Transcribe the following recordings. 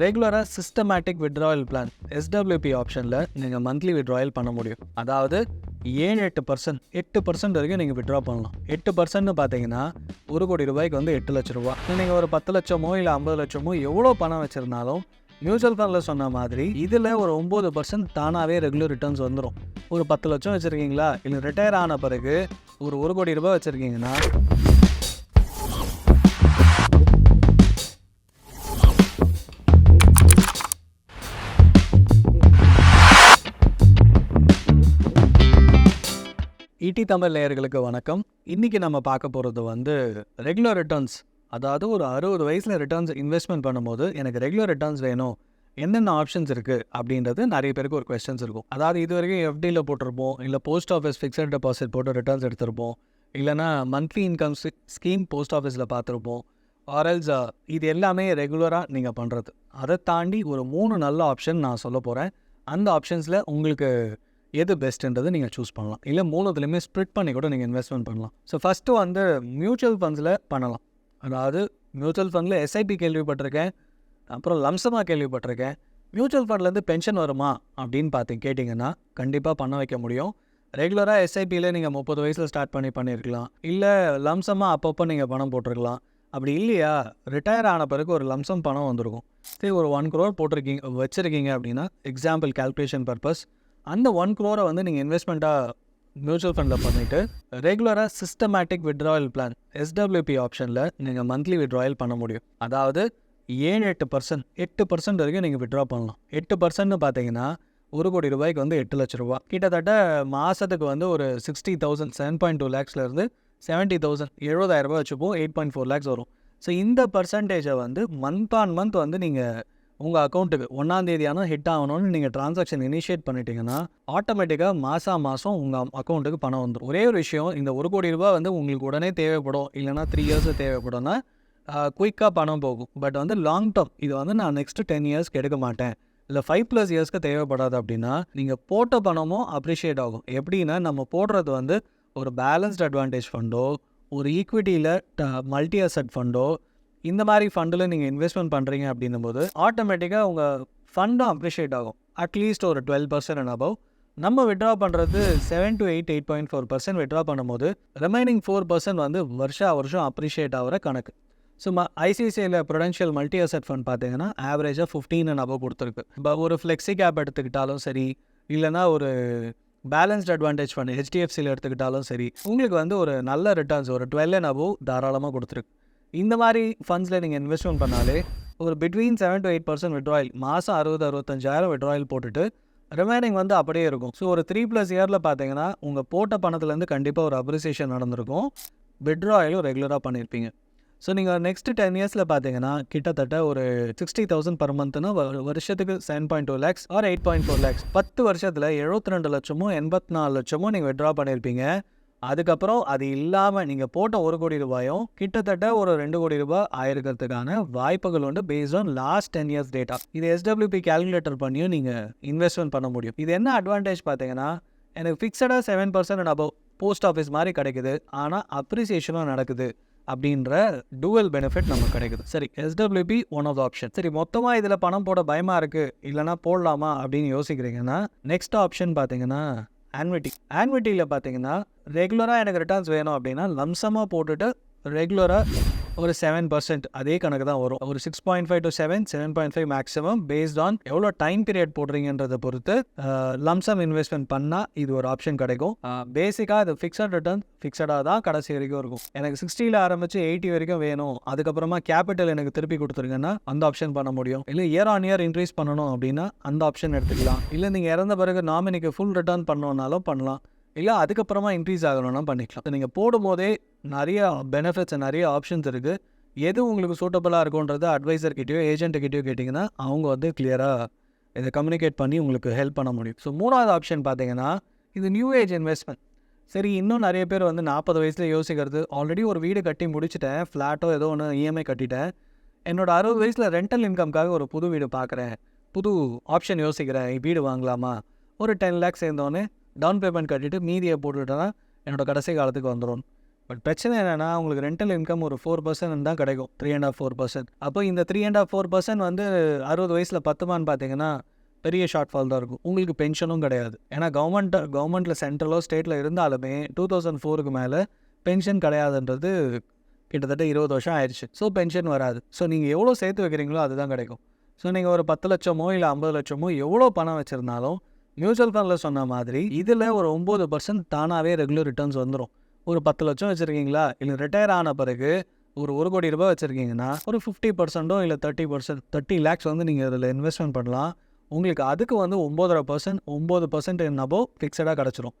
ரெகுலராக systematic withdrawal plan SWP ஆப்ஷனில் நீங்கள் மந்த்லி விட்ராயல் பண்ண முடியும். அதாவது ஏழு எட்டு பர்சன்ட் எட்டு பர்சன்ட் வரைக்கும் நீங்கள் விட்ரா பண்ணலாம். எட்டு பர்சன்ட்னு பார்த்தீங்கன்னா ஒரு கோடி ரூபாய்க்கு வந்து எட்டு லட்ச ரூபா. நீங்கள் ஒரு பத்து லட்சமோ இல்லை ஐம்பது லட்சமோ எவ்வளோ பணம் வச்சுருந்தாலும் மியூச்சுவல் ஃபண்டில் சொன்ன மாதிரி இதில் ஒரு ஒம்பது பர்சன்ட் தானாகவே ரெகுலர் ரிட்டர்ன்ஸ் வந்துடும் ஒரு பத்து லட்சம் வச்சுருக்கீங்களா? இல்லை ரிட்டையர் ஆன பிறகு ஒரு ஒரு கோடி ரூபாய் வச்சுருக்கீங்கன்னா இடி தமிழ் நேயர்களுக்கு வணக்கம். இன்றைக்கி நம்ம பார்க்க போகிறது வந்து ரெகுலர் ரிட்டர்ன்ஸ் அதாவது ஒரு அறுபது வயசில் ரிட்டர்ன்ஸ் இன்வெஸ்ட்மெண்ட் பண்ணும்போது எனக்கு ரெகுலர் ரிட்டர்ன்ஸ் வேணும். என்னென்ன ஆப்ஷன்ஸ் இருக்குது அப்படின்றது நிறைய பேருக்கு ஒரு கொஸ்டின்ஸ் இருக்கும். அதாவது இது வரைக்கும் எஃப்டியில் போட்டிருப்போம் இல்லை போஸ்ட் ஆஃபீஸ் ஃபிக்ஸட் டெபாசிட் போட்டு ரிட்டர்ன்ஸ் எடுத்திருப்போம் இல்லைனா மந்த்லி இன்கம் ஸ்கீம் போஸ்ட் ஆஃபீஸில் பார்த்துருப்போம். ஆர்எல்ஸ் இது எல்லாமே ரெகுலராக நீங்கள் பண்ணுறது அதை தாண்டி ஒரு மூணு நல்ல ஆப்ஷன் நான் சொல்ல போகிறேன் அந்த ஆப்ஷன்ஸில் உங்களுக்கு எது பெஸ்ட்டுன்றது நீங்கள் சூஸ் பண்ணலாம். இல்லை மூணுத்துலேயுமே ஸ்ப்ளிட் பண்ணி கூட நீங்கள் இன்வெஸ்ட்மெண்ட் பண்ணலாம். ஸோ ஃபஸ்ட்டு வந்து மியூச்சுவல் ஃபண்ட்ஸில் பண்ணலாம். அதாவது மியூச்சுவல் ஃபண்டில் எஸ்ஐபி கேள்விப்பட்டிருக்கேன். அப்புறம் லம்சமாக கேள்விப்பட்டிருக்கேன். மியூச்சுவல் ஃபண்ட்லேருந்து பென்ஷன் வருமா அப்படின்னு பார்த்து கேட்டிங்கன்னா கண்டிப்பாக பண்ண வைக்க முடியும். ரெகுலராக எஸ்ஐபியில் நீங்கள் முப்பது வயசில் ஸ்டார்ட் பண்ணி பண்ணியிருக்கலாம் இல்லை லம்சமாக அப்பப்போ நீங்கள் பணம் போட்டிருக்கலாம். அப்படி இல்லையா? ரிட்டையர் ஆன பிறகு ஒரு லம்சம் பணம் வந்திருக்கும். சரி ஒரு ஒன் க்ரோர் போட்டிருக்கீங்க வச்சுருக்கீங்க அப்படின்னா எக்ஸாம்பிள் கால்குலேஷன் பர்பஸ் அந்த ஒன் க்ரோரை வந்து நீங்கள் இன்வெஸ்ட்மெண்ட்டாக மியூச்சுவல் ஃபண்டில் பண்ணிவிட்டு ரெகுலராக சிஸ்டமேட்டிக் விட்ராயல் பிளான் எஸ்டபிள்யூபி ஆப்ஷனில் நீங்கள் மந்த்லி விட்ராயல் பண்ண முடியும். அதாவது ஏழு எட்டு பர்சன்ட் எட்டு பர்சன்ட் வரைக்கும் நீங்கள் விட்ரா பண்ணலாம். எட்டு பர்சன்ட்னு பார்த்தீங்கன்னா ஒரு கோடி ரூபாய்க்கு வந்து எட்டு லட்ச ரூபா. கிட்டத்தட்ட மாதத்துக்கு வந்து ஒரு sixty thousand seven point two லேக்ஸ்லேருந்து seventy thousand எழுபதாயிரம் ரூபாய் வச்சுப்போம் எயிட் பாயிண்ட் ஃபோர் லேக்ஸ் வரும். ஸோ இந்த பர்சன்டேஜை வந்து மந்த் ஆன் மந்த் வந்து நீங்கள் உங்கள் அக்கௌண்ட்டுக்கு ஒன்றாந்தேதி ஆனால் ஹிட் ஆகணும்னு நீங்கள் ட்ரான்சாக்ஷன் இனிஷியேட் பண்ணிட்டீங்கன்னா ஆட்டோமேட்டிக்காக மாதம் மாதம் உங்கள் அக்கௌண்ட்டுக்கு பணம் வந்துடும் ஒரே ஒரு விஷயம் இந்த ஒரு கோடி ரூபாய் வந்து உங்களுக்கு உடனே தேவைப்படும். இல்லைனா த்ரீ இயர்ஸ் தேவைப்படும்னா குயிக்காக பணம் போகும். பட் வந்து லாங் டேர்ம் இது வந்து நான் நெக்ஸ்ட் டென் இயர்ஸ்க்கு எடுக்க மாட்டேன். இல்லை ஃபைவ் ப்ளஸ் இயர்ஸ்க்கு தேவைப்படாது அப்படின்னா நீங்கள் போட்ட பணமும் அப்ரிஷியேட் ஆகும். எப்படின்னா நம்ம போடுறது வந்து ஒரு பேலன்ஸ்ட் அட்வான்டேஜ் ஃபண்டோ ஒரு ஈக்விட்டியில் மல்டி அசட் ஃபண்டோ இந்த மாதிரி ஃபண்டில் நீங்கள் இன்வெஸ்ட்மெண்ட் பண்ணுறீங்க அப்படின்னும் போது ஆட்டோமேட்டிக்காக உங்கள் ஃபண்டும் அப்ரிஷியேட் ஆகும் அட்லீஸ்ட் ஒரு டுவெல் பர்சன்ட் அண்ட் அபவ் நம்ம விட்ரா பண்ணுறது seven to eight eight point four percent withdraw பண்ணும்போது ரிமைனிங் ஃபோர் பர்சன்ட் வந்து வருஷா வருஷம் அப்ரிஷியேட் ஆகிற கணக்கு. ஸோ ம ஐசிஐசிஐயில் ப்ரொடென்ஷியல் மல்டி அசட் ஃபண்ட் பார்த்தீங்கன்னா ஆவரேஜாக ஃபிஃப்டீன் அண்ட் அபவ் கொடுத்துருக்கு. இப்போ ஒரு ஃப்ளெக்ஸி கேப் எடுத்துக்கிட்டாலும் சரி இல்லைனா ஒரு பேலன்ஸ்ட் அட்வான்டேஜ் ஃபண்ட் ஹெச்டிஎஃப்சியில் எடுத்துக்கிட்டாலும் சரி உங்களுக்கு வந்து ஒரு நல்ல ரிட்டர்ன்ஸ் ஒரு டுவெல் அண்ட் அபவ் தாராளமாக கொடுத்துருக்கு. இந்த மாதிரி ஃபண்ட்ஸில் நீங்கள் இன்வெஸ்ட்மெண்ட் பண்ணாலே ஒரு between seven to eight percent withdrawal மாதம் அறுபது அறுபத்தஞ்சாயிரம் விட்ராயல் போட்டுட்டு ரிமைனிங் வந்து அப்படியே இருக்கும். ஸோ ஒரு த்ரீ ப்ளஸ் இயரில் பார்த்தீங்கன்னா உங்கள் போட்ட பணத்துலேருந்து கண்டிப்பாக ஒரு அப்ரிசியேஷன் நடந்திருக்கும். விட்ராயலும் ரெகுலராக பண்ணியிருப்பீங்க ஸோ நீங்கள் நெக்ஸ்ட் டென் இயர்ஸில் பார்த்தீங்கன்னா கிட்டத்தட்ட ஒரு சிக்ஸ்டி தௌசண்ட் பர் மந்த்னா வருஷத்துக்கு seven point two lakhs or eight point four lakhs பத்து வருஷத்தில் எழுபத்தி ரெண்டு லட்சமும் எண்பத்தி நாலு லட்சமும் நீங்கள் விட்ரா பண்ணியிருப்பீங்க அதுக்கப்புறம் அது இல்லாமல் நீங்கள் போட்ட ஒரு கோடி ரூபாயும் கிட்டத்தட்ட ஒரு ரெண்டு கோடி ரூபாய் ஆயிருக்கிறதுக்கான வாய்ப்புகள் உண்டு based on last ten years data இது எஸ்டபிள்யூபி கால்குலேட்டர் பண்ணியும் நீங்கள் இன்வெஸ்ட்மெண்ட் பண்ண முடியும். இது என்ன அட்வான்டேஜ் பார்த்தீங்கன்னா எனக்கு ஃபிக்ஸடாக seven percent above post office மாதிரி கிடைக்குது. ஆனால் அப்ரிசியேஷனும் நடக்குது அப்படின்ற டூவல் பெனிஃபிட் நமக்கு கிடைக்குது. சரி SWP one of the option சரி மொத்தமாக இதில் பணம் போட பயமாக இருக்குது இல்லைனா போடலாமா அப்படின்னு யோசிக்கிறீங்கன்னா நெக்ஸ்ட் ஆப்ஷன் பார்த்தீங்கன்னா ஆன்விட்டி ஆன்விட்டியில் பார்த்தீங்கன்னா ரெகுலராக எனக்கு ரிட்டர்ன்ஸ் வேணும் அப்படின்னா லம்சமாக போட்டுட்டு ரெகுலராக ஒரு செவன் பர்சன்ட் அதே கணக்கு தான் வரும். ஒரு six point five to seven seven point five maximum based on எவ்வளோ டைம் பீரியட் போடுறீங்கன்றதை பொறுத்து லம்சம் இன்வெஸ்ட்மெண்ட் பண்ணால் இது ஒரு ஆப்ஷன் கிடைக்கும். பேசிக்காக இது ஃபிக்ஸட் ரிட்டர்ன் ஃபிக்ஸடாக தான் கடைசி வரைக்கும் இருக்கும். எனக்கு சிக்ஸ்டியில் ஆரம்பித்து எயிட்டி வரைக்கும் வேணும். அதுக்கப்புறமா கேபிட்டல் எனக்கு திருப்பி கொடுத்துருங்கன்னா அந்த ஆப்ஷன் பண்ண முடியும். இல்லை இயர் ஆன் இயர் இன்க்ரீஸ் பண்ணணும் அப்படின்னா அந்த ஆப்ஷன் எடுத்துக்கலாம். இல்லை நீங்கள் இறந்த பிறகு நாமினிக்கு ஃபுல் ரிட்டர்ன் பண்ணணுன்னாலும் பண்ணலாம். இல்லை அதுக்கப்புறமா இன்க்ரீஸ் ஆகணும்னா பண்ணிக்கலாம். நீங்கள் போடும்போதே நிறைய பெனிஃபிட்ஸ் நிறைய ஆப்ஷன்ஸ் இருக்குது எது உங்களுக்கு சூட்டபுளாக இருக்குன்றது அட்வைசர்கிட்டயோ ஏஜென்ட்டுக்கிட்டயோ கேட்டிங்கன்னா அவங்க வந்து கிளியராக இதை கம்யூனிகேட் பண்ணி உங்களுக்கு ஹெல்ப் பண்ண முடியும். ஸோ மூணாவது ஆப்ஷன் பார்த்தீங்கன்னா இது நியூ ஏஜ் இன்வெஸ்ட்மெண்ட் சரி இன்னும் நிறைய பேர் வந்து நாற்பது வயசில் யோசிக்கிறது. ஆல்ரெடி ஒரு வீடு கட்டி முடிச்சிட்டேன் ஃப்ளாட்டோ ஏதோ ஒன்று இஎம்ஐ கட்டிட்டேன். என்னோடய அறுபது வயசில் ரெண்டல் இன்கம்காக ஒரு புது வீடு பார்க்குறேன். புது ஆப்ஷன் யோசிக்கிறேன். வீடு வாங்கலாமா? ஒரு டென் லேக்ஸ் சேர்ந்தோன்னே டவுன் பேமெண்ட் கட்டிட்டு மீதியை போட்டுவிட்டேன்னா என்னோட கடைசி காலத்துக்கு வந்துடும் பட் பிரச்சனை என்னென்னா உங்களுக்கு ரெண்டல் இன்கம் ஒரு ஃபோர் பர்சன்ட் தான் கிடைக்கும். Three and half four percent அப்போ இந்த three and half four percent வந்து அறுபது வயசில் பத்துமான்னு பார்த்தீங்கன்னா பெரிய ஷார்ட் ஃபால் தான் இருக்கும். உங்களுக்கு பென்ஷனும் கிடையாது. ஏன்னா கவர்மெண்ட் கவர்மெண்ட்டில் சென்ட்ரலோ ஸ்டேட்டில் இருந்தாலுமே டூ தௌசண்ட் ஃபோருக்கு மேலே பென்ஷன் கிடையாதுன்றது கிட்டத்தட்ட இருபது வருஷம் ஆயிடுச்சு ஸோ பென்ஷன் வராது. ஸோ நீங்கள் எவ்வளோ சேர்த்து வைக்கிறீங்களோ அதுதான் கிடைக்கும். ஸோ நீங்கள் ஒரு பத்து லட்சமோ இல்லை ஐம்பது லட்சமோ எவ்வளோ பணம் வச்சுருந்தாலும் மியூச்சுவல் ஃபண்டில் சொன்ன மாதிரி இதில் ஒரு ஒம்பது பர்சன்ட் தானாகவே ரெகுலர் ரிட்டர்ன்ஸ் வந்துடும் ஒரு பத்து லட்சம் வச்சுருக்கீங்களா? இல்லை ரிட்டையர் ஆன பிறகு ஒரு ஒரு கோடி ரூபாய் வச்சுருக்கீங்கன்னா ஒரு ஃபிஃப்டி பர்சன்ட்டோ இல்லை தேர்ட்டி பர்சன்ட் தேர்ட்டி லேக்ஸ் வந்து நீங்கள் இதில் இன்வெஸ்ட்மெண்ட் பண்ணலாம். உங்களுக்கு அதுக்கு வந்து ஒம்போதரை பர்சன்ட் ஒம்பது பர்சன்ட் என்னப்போ ஃபிக்ஸடாக கிடச்சிரும்.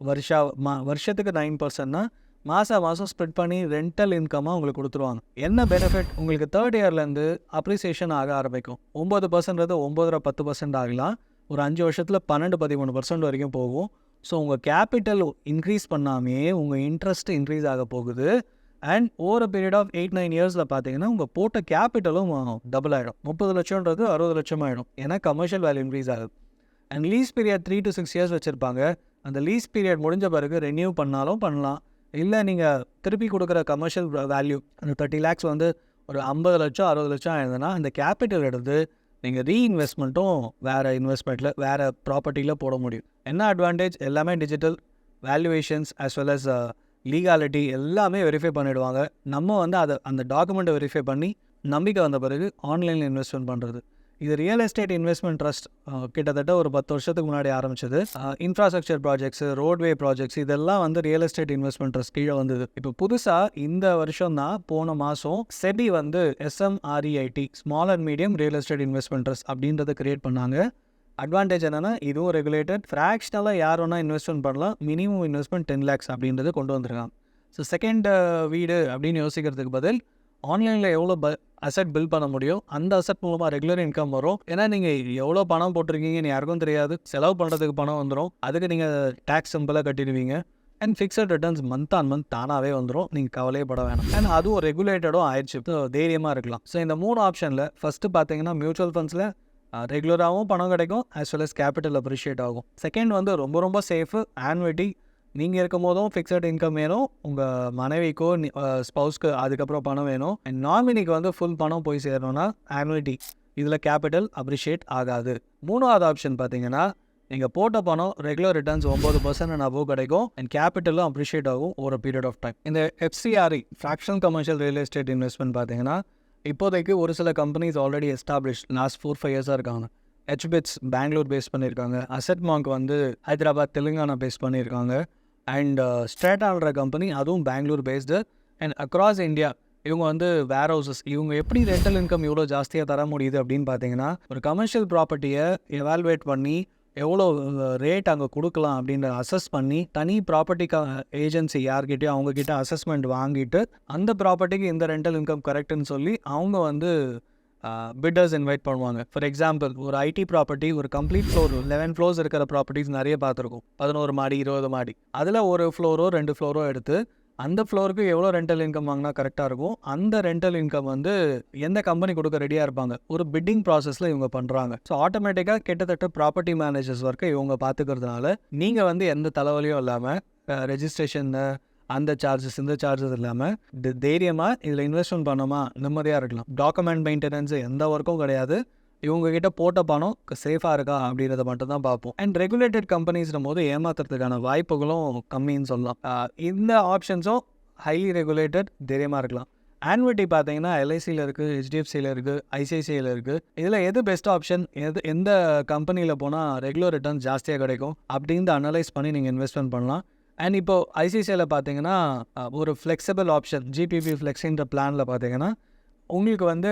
வருஷா மா வருஷத்துக்கு நைன் பர்சன்ட்னா மாதம் மாதம் ஸ்ப்ரெட் பண்ணி ரெண்டல் இன்கமாக உங்களுக்கு கொடுத்துருவாங்க. என்ன பெனிஃபிட் உங்களுக்கு தேர்ட் இயர்லேருந்து அப்ரிசியேஷன் ஆக ஆரம்பிக்கும். ஒம்பது பர்சன்ட்றது ஒம்பதரை பத்து பர்சன்ட் ஆகலாம். ஒரு அஞ்சு வருஷத்தில் பன்னெண்டு பதிமூணு பர்சன்ட் வரைக்கும் போகும். ஸோ உங்கள் கேபிட்டல் இன்க்ரீஸ் பண்ணாமே உங்கள் இன்ட்ரெஸ்ட் இன்க்ரீஸ் ஆக போகுது. And over period of eight nine இயர்ஸில் பார்த்தீங்கன்னா உங்கள் போட்ட கேபிட்டலும் டபுள் ஆகிடும் முப்பது லட்சம்ன்றது அறுபது லட்சம் ஆகிடும் ஏன்னா கமர்ஷியல் வேல்யூ இன்க்ரீஸ் ஆகுது. And lease period three to six years வச்சுருப்பாங்க. அந்த லீஸ் பீரியட் முடிஞ்ச பிறகு ரெனியூ பண்ணாலும் பண்ணலாம். இல்லை நீங்கள் திருப்பி கொடுக்குற கமர்ஷியல் வேல்யூ அந்த தேர்ட்டி லேக்ஸ் வந்து ஒரு ஐம்பது லட்சம் அறுபது லட்சம் ஆயிருந்ததுன்னா அந்த கேபிட்டல் எடுத்து நீங்கள் ரீஇன்வெஸ்ட்மெண்ட்டும் வேறு இன்வெஸ்ட்மெண்ட்டில் வேறு ப்ராப்பர்ட்டியில் போட முடியும். என்ன அட்வான்டேஜ் எல்லாமே digital valuations as well as legality எல்லாமே வெரிஃபை பண்ணிவிடுவாங்க நம்ம வந்து அதை அந்த டாக்குமெண்ட்டை வெரிஃபை பண்ணி நம்பிக்கை வந்த பிறகு ஆன்லைனில் இன்வெஸ்ட்மெண்ட் பண்ணுறது இது ரியல் எஸ்டேட் இன்வெஸ்ட்மெண்ட் ட்ரஸ்ட் கிட்டத்தட்ட ஒரு பத்து வருஷத்துக்கு முன்னாடி ஆரம்பிச்சது. இன்ஃப்ராஸ்ட்ரக்சர் ப்ராஜெக்ட்ஸ் ரோட்வே ப்ராஜெக்ட்ஸ் இதெல்லாம் வந்து ரியல் எஸ்டேட் இன்வெஸ்ட்மெண்ட் ட்ரஸ்ட் கீழே வந்தது. இப்போ புதுசாக இந்த வருஷம் தான் போன மாதம் செபி வந்து SMREIT small and medium real estate investment trust அப்படின்றத கிரியேட் பண்ணாங்க. அட்வான்டேஜ் என்னென்னா இதுவும் ரெகுலேட்டட் ஃப்ராக்ஷனலாக யார் வேணால் இன்வெஸ்ட்மெண்ட் பண்ணலாம். மினிமம் இன்வெஸ்ட்மெண்ட் டென் லேக்ஸ் அப்படின்றது கொண்டு வந்திருக்காங்க. ஸோ செகண்ட் வீடு அப்படின்னு யோசிக்கிறதுக்கு பதில் ஆன்லைனில் எவ்வளோ ப அசெட் பில் பண்ண முடியும் அந்த அசெட் மூலமாக ரெகுலர் இன்கம் வரும். ஏன்னா நீங்கள் எவ்வளோ பணம் போட்டிருக்கீங்கன்னு யாருக்கும் தெரியாது. செலவு பண்ணுறதுக்கு பணம் வந்துடும் அதுக்கு நீங்கள் டேக்ஸ் சிம்பிளாக கட்டிடுவீங்க. And fixed returns month on month தானாகவே வந்துடும் நீங்கள் கவலையே பட வேணாம். அண்ட் அதுவும் ரெகுலேட்டடும் ஆயிடுச்சு. ஸோ தைரியமாக இருக்கலாம். ஸோ இந்த மூணு ஆப்ஷனில் ஃபஸ்ட்டு பார்த்தீங்கன்னா மியூச்சுவல் ஃபண்ட்ஸில் ரெகுலராகவும் பணம் கிடைக்கும் as well as capital appreciate ஆகும். செகண்ட் வந்து ரொம்ப ரொம்ப சேஃபு ஆன்விட்டி நீங்கள் இருக்கும் போதும் ஃபிக்ஸட் இன்கம் வேணும். உங்கள் மனைவிக்கோ ஸ்பவுஸ்க்கு அதுக்கப்புறம் பணம் வேணும். அண்ட் நாமினிக்கு வந்து ஃபுல் பணம் போய் சேரணும்னா ஆனுவிட்டி இதில் கேபிட்டல் அப்ரிஷியேட் ஆகாது. மூணாவது ஆப்ஷன் பார்த்தீங்கன்னா நீங்கள் போட்ட பணம் ரெகுலர் ரிட்டர்ன்ஸ் ஒம்பது பர்சன்ட் அபோவ் கிடைக்கும். அண்ட் கேபிட்டலும் அப்ரிஷியேட் ஆகும் ஒரு பீரியட் ஆஃப் டைம் இந்த FCRE fractional commercial real estate investment பார்த்தீங்கன்னா இப்போதைக்கு ஒரு சில companies already establish last four five இயர்ஸாக இருக்காங்க. ஹெச்பிட்ஸ் பெங்களூர் பேஸ் பண்ணியிருக்காங்க. அசெட் மாங்க் வந்து ஹைதராபாத் தெலுங்கானா பேஸ் பண்ணியிருக்காங்க. அண்ட் ஸ்ட்ரேட்டான்ற கம்பெனி அதுவும் Bengaluru based and across India இவங்க வந்து வேர் ஹவுசஸ் இவங்க எப்படி ரெண்டல் இன்கம் இவ்வளோ ஜாஸ்தியாக தர முடியுது அப்படின்னு பார்த்தீங்கன்னா ஒரு கமர்ஷியல் ப்ராப்பர்ட்டியை எவால்வேட் பண்ணி எவ்வளோ ரேட் அங்கே கொடுக்கலாம் அப்படின்ற அசஸ் பண்ணி தனி ப்ராப்பர்ட்டிக்கு ஏஜென்சி யார்கிட்டயோ அவங்கக்கிட்ட அசஸ்மெண்ட் வாங்கிட்டு அந்த ப்ராப்பர்ட்டிக்கு இந்த ரெண்டல் இன்கம் கரெக்டுன்னு சொல்லி அவங்க வந்து பிட்டர்ஸ் இன்வைட் பண்ணுவாங்க. ஃபார் எக்ஸாம்பிள் ஒரு ஐடி ப்ராப்பர்ட்டி ஒரு கம்ப்ளீட் ஃப்ளோர் லெவன் ஃப்ளோர்ஸ் இருக்கிற ப்ராப்பர்ட்டிஸ் நிறைய பார்த்துருக்கோம். பதினோரு மாடி இருபது மாடி. அதில் ஒரு ஃப்ளோரோ ரெண்டு ஃப்ளோரோ எடுத்து அந்த ஃப்ளோருக்கு எவ்வளோ ரெண்டல் இன்கம் வாங்கினா கரெக்டாக இருக்கும்? அந்த ரெண்டல் இன்கம் வந்து எந்த கம்பெனி கொடுக்க ரெடியாக இருப்பாங்க? ஒரு பிட்டிங் ப்ராசஸில் இவங்க பண்ணுறாங்க ஸோ ஆட்டோமேட்டிக்காக கிட்டத்தட்ட ப்ராப்பர்ட்டி மேனேஜர்ஸ் ஒர்க்கை இவங்க பார்த்துக்கிறதுனால நீங்கள் வந்து எந்த தலைவலியும் இல்லாமல் ரெஜிஸ்ட்ரேஷன் அந்த சார்ஜஸ் இந்த சார்ஜஸ் இல்லாமல் தைரியமாக இதில் இன்வெஸ்ட்மெண்ட் பண்ணோமா நிம்மதியாக இருக்கலாம். டாக்குமெண்ட் மெயின்டெனன்ஸ் எந்த ஒர்க்கும் கிடையாது. இவங்ககிட்ட போட்ட பணம் சேஃபாக இருக்கா அப்படின்றத மட்டும் தான் பார்ப்போம். அண்ட் ரெகுலேட்டட் கம்பெனிஸ்னும் போது ஏமாத்துறதுக்கான வாய்ப்புகளும் கம்மின்னு சொல்லலாம். இந்த ஆப்ஷன்ஸும் ஹைலி ரெகுலேட்டட் தைரியமாக இருக்கலாம். ஆன்விட்டி பார்த்தீங்கன்னா எல்ஐசியில் இருக்குது ஹெச்டிஎஃப்சியில் இருக்குது ஐசிஐசியில் இருக்குது இதில் எது பெஸ்ட் ஆப்ஷன் எது எந்த கம்பெனியில் போனால் ரெகுலர் ரிட்டர்ன் ஜாஸ்தியாக கிடைக்கும்? அப்படின்னு அனலைஸ் பண்ணி நீங்கள் இன்வெஸ்ட்மெண்ட் பண்ணலாம். அண்ட் இப்போது ஐசிசியில் பார்த்தீங்கன்னா ஒரு ஃப்ளெக்சிபிள் ஆப்ஷன் ஜிபிபி ஃப்ளெக்ஸின்ற பிளானில் பார்த்தீங்கன்னா உங்களுக்கு வந்து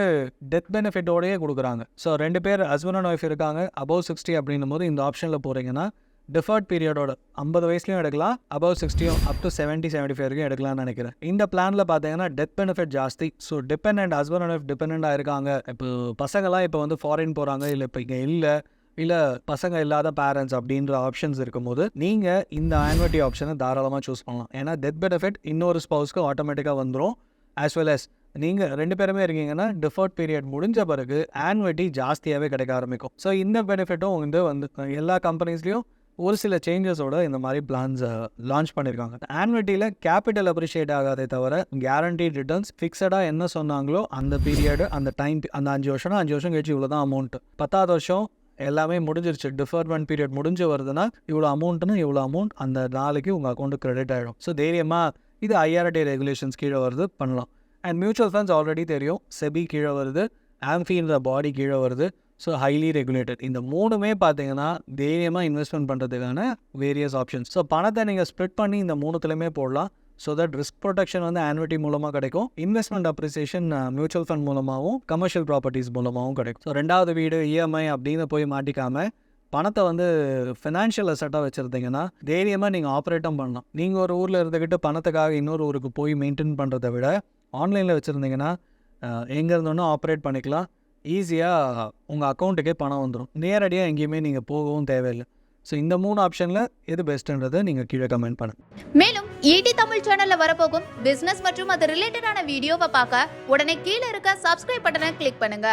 டெத் பெனிஃபிட்டோடயே கொடுக்குறாங்க. ஸோ ரெண்டு பேர் ஹஸ்பண்ட் அண்ட் ஒய்ஃப் இருக்காங்க அபவ் சிக்ஸ்டி அப்படின்னும் போது இந்த ஆப்ஷனில் போகிறீங்கன்னா டிஃபர்ட் பீரியடோட ஐம்பது வயசுலையும் எடுக்கலாம் above சிக்ஸ்டியும் up to seventy seventy five வரைக்கும் எடுக்கலாம்னு நினைக்கிறேன். இந்த பிளானில் பார்த்தீங்கன்னா டெத் பெனிஃபிட் ஜாஸ்தி. So depend husband and wife டிபெண்டாக இருக்காங்க. இப்போ பசங்களாம் இப்போ வந்து ஃபாரின் போகிறாங்க இல்லை இப்போ இங்கே இல்லை. இல்லை பசங்க இல்லாத பேரண்ட்ஸ் அப்படின்ற ஆப்ஷன்ஸ் இருக்கும்போது நீங்கள் இந்த ஆன்வர்ட்டி ஆப்ஷனை தாராளமாக சூஸ் பண்ணலாம். ஏன்னா டெத் பெனிஃபிட் இன்னொரு ஸ்பவுஸ்க்கு ஆட்டோமேட்டிக்காக வந்துடும் ஆஸ் வெல் அஸ் நீங்கள் ரெண்டு பேருமே இருக்கீங்கன்னா டிஃபர்ட் பீரியட் முடிஞ்ச பிறகு ஆன்வர்ட்டி ஜாஸ்தியாகவே கிடைக்க ஆரம்பிக்கும். ஸோ இந்த பெனிஃபிட்டும் வந்து வந்து எல்லா கம்பெனிஸ்லேயும் ஒரு சில சேஞ்சஸோட இந்த மாதிரி பிளான்ஸ் லான்ச் பண்ணியிருக்காங்க ஆன்வெட்டியில் கேபிட்டல் அப்ரிஷியேட் ஆகாதே தவிர கேரண்டி ரிட்டர்ன்ஸ் ஃபிக்ஸடாக என்ன சொன்னாங்களோ அந்த பீரியடு அந்த டைம் அந்த அஞ்சு வருஷம்னா அஞ்சு வருஷம் கழிச்சு இவ்வளோ தான் அமௌண்ட் பத்தாவது வருஷம் எல்லாமே முடிஞ்சிருச்சு. டிஃபர்மெண்ட் பீரியட் முடிஞ்சு வருதுன்னா இவ்வளோ அமௌண்ட்னு இவ்வளோ அமௌண்ட் அந்த நாளைக்கு உங்கள் அக்கௌண்ட்டு கிரெடிட் ஆகிடும் ஸோ தைரியமாக இது ஐஆர்டி ரெகுலேஷன்ஸ் கீழே வருது பண்ணலாம். அண்ட் மியூச்சுவல் ஃபண்ட்ஸ் ஆல்ரெடி தெரியும். செபி கீழே வருது. ஆம்ஃபின்ற பாடி கீழே வருது. ஸோ ஹைலி ரெகுலேட்டட் இந்த மூணுமே பார்த்தீங்கன்னா தைரியமாக இன்வெஸ்ட்மெண்ட் பண்ணுறதுக்கான வேரியஸ் ஆப்ஷன்ஸ் ஸோ பணத்தை நீங்கள் ஸ்ப்ளிட் பண்ணி இந்த மூணுத்துலையுமே போடலாம். ஸோ தட் ரிஸ்க் ப்ரொடெக்ஷன் வந்து ஆன்விட்டி மூலமாக கிடைக்கும். இன்வெஸ்ட்மெண்ட் அப்ரிசியேஷன் மியூச்சுவல் ஃபண்ட் மூலமாகவும் கமர்ஷியல் ப்ராப்பர்ட்டிஸ் மூலமாகவும் கிடைக்கும். ஸோ ரெண்டாவது வீடு இஎம்ஐ அப்படின்னு போய் மாட்டிக்காமல் பணத்தை வந்து ஃபினான்ஷியல் அசட்டாக வச்சுருந்தீங்கன்னா தைரியமாக நீங்கள் ஆப்ரேட்டும் பண்ணலாம். நீங்கள் ஒரு ஊரில் இருந்துக்கிட்டு பணத்துக்காக இன்னொரு ஊருக்கு போய் மெயின்டைன் பண்ணுறதை விட ஆன்லைனில் வச்சுருந்தீங்கன்னா uh, எங்கே இருந்தோன்னா ஆப்ரேட் பண்ணிக்கலாம். ஈஸியாக உங்கள் அக்கௌண்ட்டுக்கே பணம் வந்துடும் நேரடியாக எங்கேயுமே நீங்கள் போகவும் தேவையில்லை. ஸோ இந்த மூணு ஆப்ஷனில் எது பெஸ்ட்டுன்றதை நீங்கள் கீழே கமெண்ட் பண்ணுங்கள் மேலும் ஈடி தமிழ் சேனலில் வரப்போகும் பிஸ்னஸ் மற்றும் அது ரிலேட்டடான வீடியோவை பார்க்க உடனே கீழே இருக்க சப்ஸ்கிரைப் பட்டனை கிளிக் பண்ணுங்க.